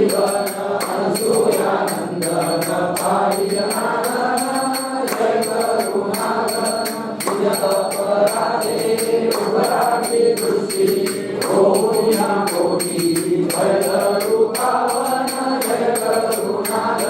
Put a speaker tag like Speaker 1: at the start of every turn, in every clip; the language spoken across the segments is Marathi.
Speaker 1: Om Namo Bhagavate Vaishnavana Jaya Karuna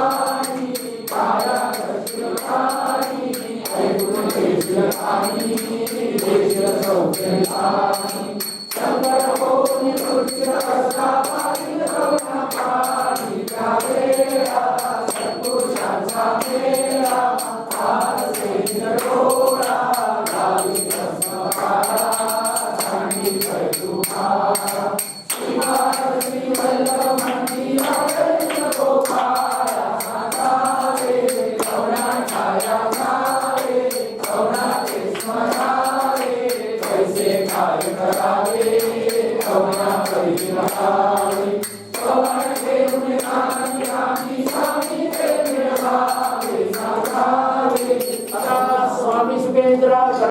Speaker 1: Hare